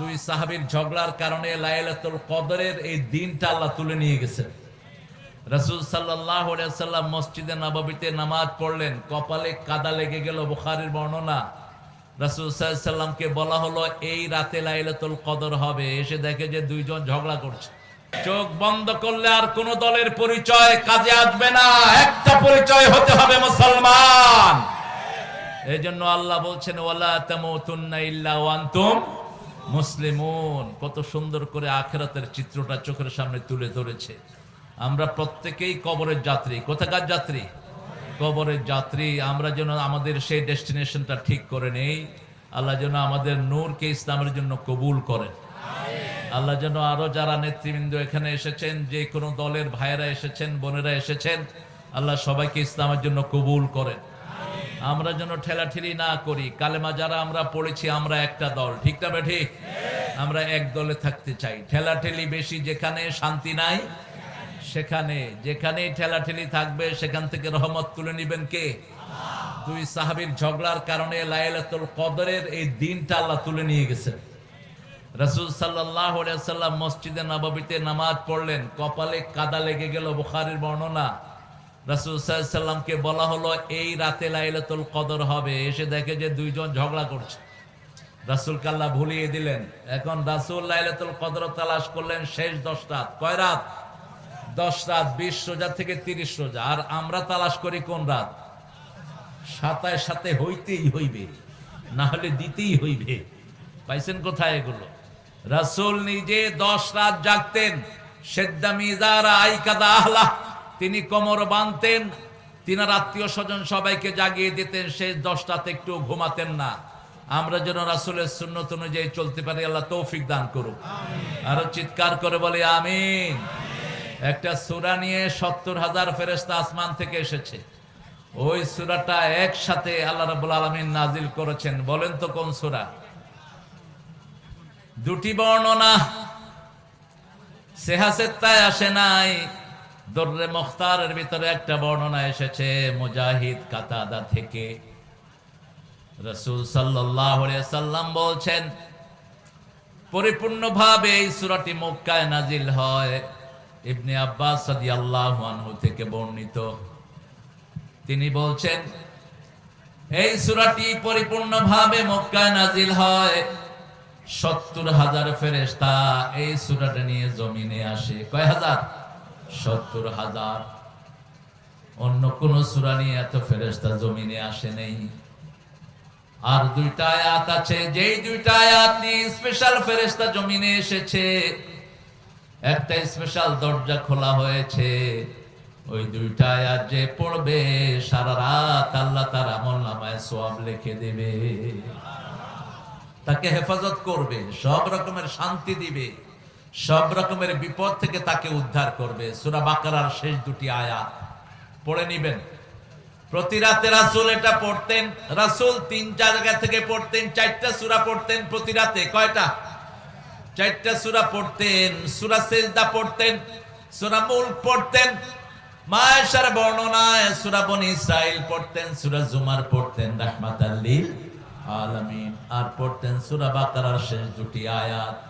দুই সাহাবীর ঝগড়ার কারণে লাইলাতুল কদরের এই দিনটা আল্লাহ তুলে নিয়ে গেছেন রাসূল আলাইহি সাল্লাম মসজিদে নববীতে নামাজ পড়লেন, কপালে কাদা লেগে গেল বুখারীর বর্ণনা। রাসূল সাল্লামকে বলা হলো, এই রাতে লাইলাতুল কদর হবে। এসে দেখে যে দুইজন ঝগড়া করছে। চোখ বন্ধ করলে আর কোন দলের পরিচয় কাজে আসবে না। একটা পরিচয় হতে হবে মুসলমান। এই জন্য আল্লাহ বলছেন, ওয়ালা তামুতুন্না ইল্লা ওয়া আনতুম মুসলিমুন, কত সুন্দর করে আখেরাতের চিত্রটা চোখের সামনে তুলে ধরেছে। আমরা প্রত্যেকেই কবরের যাত্রী। কোথাকার যাত্রী? কবরের যাত্রী। আমরা যেন আমাদের সেই ডেস্টিনেশনটা ঠিক করে নেই। আল্লাহ যেন আমাদের নূরকে ইসলামের জন্য কবুল করেন। আল্লাহ যেন আরও যারা নেতৃবৃন্দ এখানে এসেছেন, যে কোনো দলের ভাইয়েরা এসেছেন, বোনেরা এসেছেন, আল্লাহ সবাইকে ইসলামের জন্য কবুল করেন। আমরা যেন ঠেলাঠেলি না করি। কালেমা যারা আমরা পড়েছি, আমরা একটা দল। ঠিক না বে ঠিক আমরা এক দলে থাকতে চাই। ঠেলাঠেলি বেশি যেখানে শান্তি নাই, সেখানে। যেখানেই ঠেলাঠেলি থাকবে, সেখান থেকে রহমত তুলে নিবেন কে? দুই সাহাবীর ঝগড়ার কারণে লাইলাতুল কদরের এই দিনটা আল্লাহ তুলে নিয়ে গেছেন। রাসূল আলাইহি সাল্লাম মসজিদে নববীতে নামাজ পড়লেন। কপালে কাদা লেগে গেল বুখারীর বর্ণনা। রাসূল সাল্লাল্লাহু বলা হলো, এই রাতে লাইলাতুল কদর হবে। এসে দেখে যে দুইজন ঝগড়া করছে। রাসূল কাল্লা ভুলিয়ে দিলেন। এখন রাসূল লাইলাতুল কদর তালাশ করলেন শেষ দশ রাত। কয় রাত? দশ রাত, বিশ রোজা থেকে তিরিশ রোজা। আর আমরা তালাশ করি কোন রাত? সাতায় সাথে হইতেই হইবে না হলে দিতেই হইবে। পাইছেন কোথায় এগুলো? রাসূল নিজে দশ রাত জাগতেন। সেদ্দা মিজারা আইকাদা আহলা তিনি কোমর বাঁধতেন তিনার আত্মীয় স্বজন সবাইকে জাগিয়ে দিতেন শেষ দশটাতে একটু ঘুমাতেন না। আমরা যেন রাসূলের সুন্নত অনুযায়ী চলতে পারি আল্লাহ তৌফিক দান করুক। আরও চিৎকার করে বলে আমিন। একটা সূরা নিয়ে সত্তর হাজার ফেরেশতা আসমান থেকে এসেছে। ওই সূরাটা একসাথে আল্লাহ রাব্বুল আলামিন নাজিল করেছেন। বলেন তো কোন সুরা? দুটি বর্ণনা। সেহাসেত্তায় আসে নাই। দর্রে মুখতারের ভিতরে একটা বর্ণনা এসেছে, মুজাহিদ কাতাদা থেকে। রসুল সাল্লাম বলছেন, পরিপূর্ণভাবে এই সূরাটি মক্কায় নাজিল হয়, ইবনে আব্বাস রাদিয়াল্লাহু আনহু থেকে বর্ণিত। তিনি বলছেন, এই সূরাটি পরিপূর্ণভাবে মক্কায় নাজিল হয়, সত্তর হাজার ফেরেশতা এই সূরাটা নিয়ে জমিনে আসে। কয় হাজার? সত্তর হাজার। অন্য কোন সূরা নিয়ে এত ফেরেশতা জমিনে আসে নেই। আর দুইটা আয়াত আছে, যেই দুইটা আয়াত নিয়ে স্পেশাল ফেরেশতা জমিনে এসেছে, একটা স্পেশাল দরজা খোলা হয়েছে। ওই দুইটা আয়াত যে পড়বে, সারা রাত আল্লাহ তার আমল নামায় সোয়াব লিখে দেবে। তাকে হেফাজত করবে, সব রকমের শান্তি দিবে। সব রকমের বিপদ থেকে তাকে উদ্ধার করবে। সুরা বাকারার শেষ দুটি আয়াত। পড়ে নিবেন। প্রতি রাতে রাসুল এটা পড়তেন। রাসুল তিন জায়গা থেকে পড়তেন, চারটা সুরা পড়তেন প্রতি রাতে। কয়টা? চারটা সুরা পড়তেন, সুরা সেজদা পড়তেন, সুরা মুল্ক পড়তেন, মায়েশার বর্ণনায় সুরা বনি ইসরাইল পড়তেন, সুরা জুমার পড়তেন রাহমাতাল্লিল আলামিন। আর পড়তেন সুরা বাকারার শেষ দুটি আয়াত।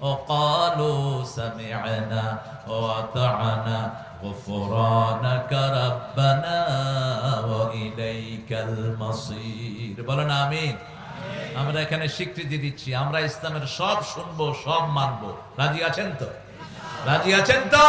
وقالوا سمعنا وأطعنا غفرانك ربنا وإليك المصير বলেন আমিন আমরা এখানে স্বীকৃতি দিচ্ছি আমরা ইসলামের সব শুনবো সব মানবো রাজি আছেন তো রাজি আছেন তো